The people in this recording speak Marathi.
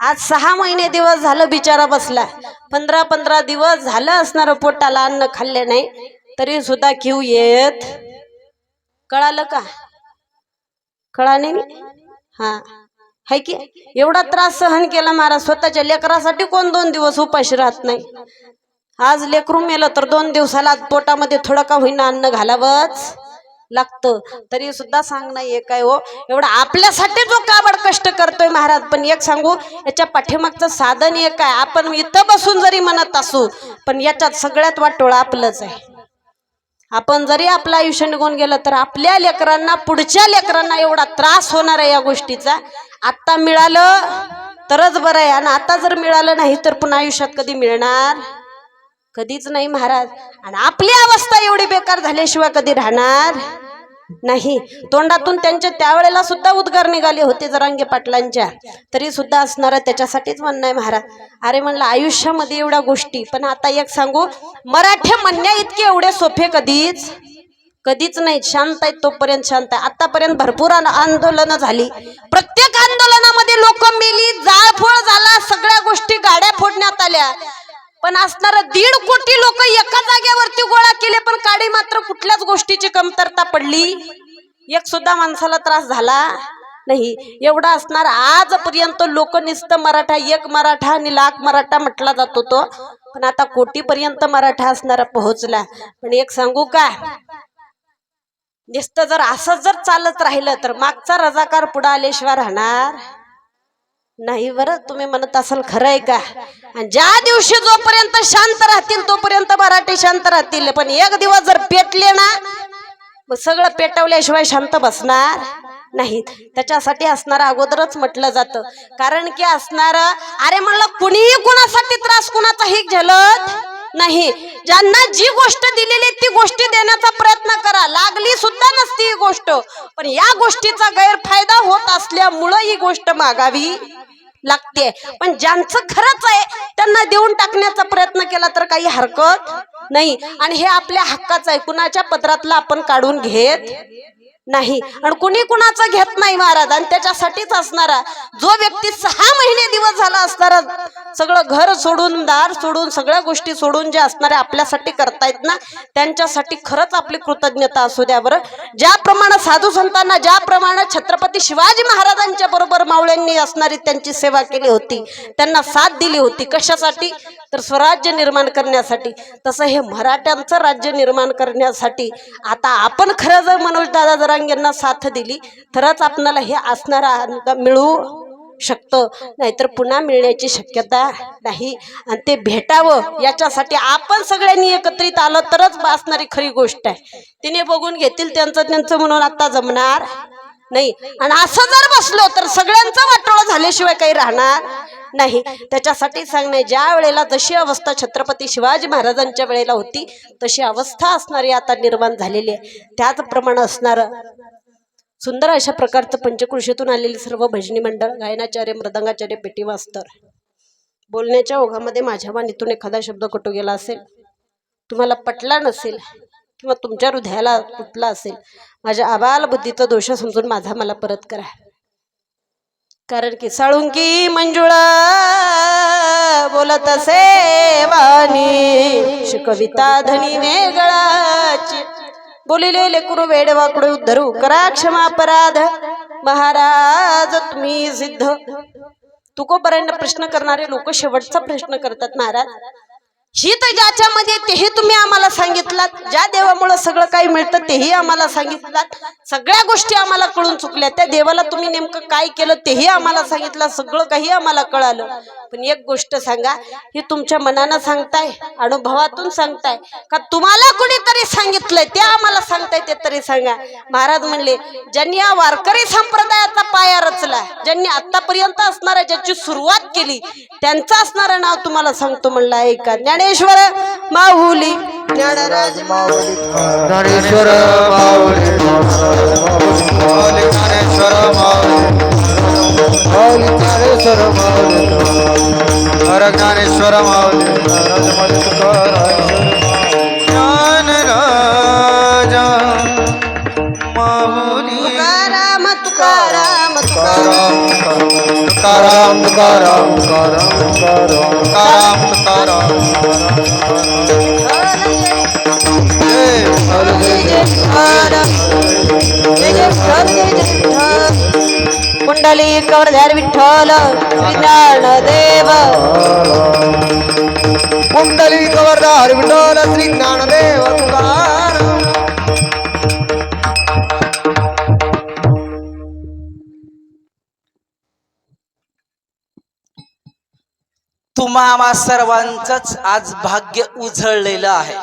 आज सहा महिने दिवस झालं बिचारा बसला. पंधरा पंधरा दिवस झालं असणार पोटाला अन्न खाल्ले नाही तरी सुद्धा घेऊ येत. कळालं का? कळा नाही? हा. है की? एवढा त्रास सहन केला महाराज स्वतःच्या लेकरासाठी कोण दोन दिवस उपाशी राहत नाही? आज लेकरू मेलं तर दोन दिवसाला पोटामध्ये थोडं का होईना अन्न घालावंच. लागतं. तरी सुद्धा सांगणं एक आहे हो? एवढं आपल्यासाठी जो काबड कष्ट करतोय महाराज पण एक सांगू याच्या पाठीमागचं साधन एक आहे आपण इथं बसून जरी म्हणत असू पण याच्यात सगळ्यात वाटोळा आपलंच आहे. आपण जरी आपलं आयुष्य निघून गेलं तर आपल्या लेकरांना पुढच्या लेकरांना एवढा त्रास होणार आहे या गोष्टीचा. आत्ता मिळालं तरच बरं आहे. आणि आता जर मिळालं नाही तर पुन्हा आयुष्यात कधी मिळणार? कधीच नाही महाराज. आणि आपली अवस्था एवढी बेकार झाल्याशिवाय कधी राहणार? नाही. तोंडातून त्यांच्या त्यावेळेला सुद्धा उद्गार निघाले होते जरांगे पाटलांच्या. तरी सुद्धा असणार त्याच्यासाठीच म्हणणं आहे महाराज. अरे म्हणलं आयुष्यामध्ये एवढ्या गोष्टी. पण आता एक सांगू मराठी म्हणण्या इतके एवढे सोपे कधीच? कधीच नाही शांत आहेत तोपर्यंत शांत आहे. आतापर्यंत भरपूर आंदोलनं झाली. प्रत्येक आंदोलनामध्ये लोक मेली जाळफळ झाला सगळ्या गोष्टी गाड्या फोडण्यात आल्या. पण असणार दीड कोटी लोक एका जागेवरती गोळा केले पण काडी मात्र कुठल्याच गोष्टीची कमतरता पडली? एक सुद्धा माणसाला त्रास झाला नाही. एवढा असणार आजपर्यंत लोक नुसतं मराठा एक मराठा आणि लाख मराठा म्हटला जातो तो पण आता कोटीपर्यंत मराठा असणारा पोहोचला. पण एक सांगू का? नुसतं जर असं जर चालत राहिलं तर मागचा रजाकार पुढे आल्याशिवाय राहणार? नाही बरं तुम्ही म्हणत असाल खरं आहे का? आणि ज्या दिवशी जोपर्यंत शांत राहतील तोपर्यंत मराठी शांत राहतील. पण एक दिवस जर पेटले ना मग सगळं पेटवल्याशिवाय शांत बसणार नाही त्याच्यासाठी असणार अगोदरच म्हटलं जातं. कारण की असणार अरे म्हणलं कुणीही कुणासाठी त्रास कुणाचाही झलत नाही. ज्यांना जी गोष्ट दिलेली ती गोष्टी देण्याचा प्रयत्न करा. लागली सुद्धा नसती ही गोष्ट. पण या गोष्टीचा गैरफायदा होत असल्यामुळं ही गोष्ट मागावी लागते. पण ज्यांचं खरंच आहे त्यांना देऊन टाकण्याचा प्रयत्न केला तर काही हरकत नाही. आणि हे आपल्या हक्काचं आहे. कुणाच्या पत्रातलं आपण काढून घेत नाही. आणि कुणी कुणाचं घेत नाही महाराज आणि त्याच्यासाठीच असणारा जो व्यक्ती सहा महिने दिवस झाला असणारा सगळं घर सोडून दार सोडून सगळ्या गोष्टी सोडून जे असणारे आपल्यासाठी करतायत ना त्यांच्यासाठी खरंच आपली कृतज्ञता असू द्या बरं. ज्याप्रमाणे साधू संतांना ज्याप्रमाणे छत्रपती शिवाजी महाराजांच्या बरोबर मावळ्यांनी असणारी त्यांची सेवा केली होती त्यांना साथ दिली होती कशासाठी? तर स्वराज्य निर्माण करण्यासाठी. तसं हे मराठ्यांचं राज्य निर्माण करण्यासाठी. आता आपण खरं जर मनोज दादा सर्वांगींना साथ दिली तरच आपणाला हे असणारा मिळू शकतं. नाहीतर पुन्हा मिळण्याची शक्यता नाही. आणि ते भेटावं याच्यासाठी आपण सगळ्यांनी एकत्रित आलं तरच असणारी खरी गोष्ट आहे. तिने बघून घेतील त्यांचं त्यांचं म्हणून आता जमणार नाही. आणि असं जर बसलो तर सगळ्यांचं वाटोळं झाल्याशिवाय काही राहणार नाही. त्याच्यासाठी सांगणे ज्या वेळेला जशी अवस्था छत्रपती शिवाजी महाराजांच्या वेळेला होती तशी अवस्था असणारी आता निर्माण झालेली आहे. त्याचप्रमाणे असणारं सुंदर अशा प्रकारचं पंचकृषीतून आलेली सर्व भजनी मंडळ गायनाचार्य मृदंगाचार्य पेटी मास्तर बोलण्याच्या ओघामध्ये माझ्या वाणीतून एखादा शब्द कटू गेला असेल तुम्हाला पटला नसेल किंवा तुमच्या हृदयाला तुटला असेल माझ्या आबालबुद्धीचा दोष समजून माझा मला परत करा. कारण की साळुंकी मंजुळा बोलत असे वाणी कविता धनी वेगळाची बोलिले लेकरू वेडवाकडे धरू करा क्षमा अपराध. महाराज तुम्ही सिद्ध. तुकोपर्यंत प्रश्न करणारे लोक शेवटचा प्रश्न करतात महाराज. ही तर ज्याच्यामध्ये तेही तुम्ही आम्हाला सांगितलात ज्या देवामुळे सगळं काही मिळतं तेही आम्हाला सांगितलात. सगळ्या गोष्टी आम्हाला कळून चुकल्या. त्या देवाला तुम्ही नेमकं काय केलं तेही आम्हाला सांगितलं. सगळं काही आम्हाला कळालं. पण एक गोष्ट सांगा ही तुमच्या मनानं सांगताय अनुभवातून सांगताय. का तुम्हाला कुणीतरी सांगितलंय ते आम्हाला सांगताय ते तरी सांगा. महाराज म्हणले ज्यांनी या वारकरी संप्रदायाचा पाया रचला ज्यांनी आतापर्यंत असणाऱ्या ज्याची सुरुवात केली त्यांचं असणारं नाव तुम्हाला सांगतो म्हणलं ऐका. ज्ञानेश्वर माहुली ज्ञानराज ज्ञानेश्वर माऊली. माऊली ज्ञानेश्वर माऊली. माऊली ज्ञानेश्वर माऊली. हर ज्ञानेश्वर माऊली. राजमाऊली तुकाराम ज्ञान राजा माऊली. तुकाराम तुकाराम. तुकाराम तुकाराम तुकाराम तुकाराम तुकाराम तुकाराम जय विठ्ठल जय कुंडली कवरधार विठ्ठल श्री ज्ञानदेव कुंडली कवरदार विठ्ठल श्री तुम्हा आम्हा सर्वांचंच आज भाग्य उजळलेलं आहे.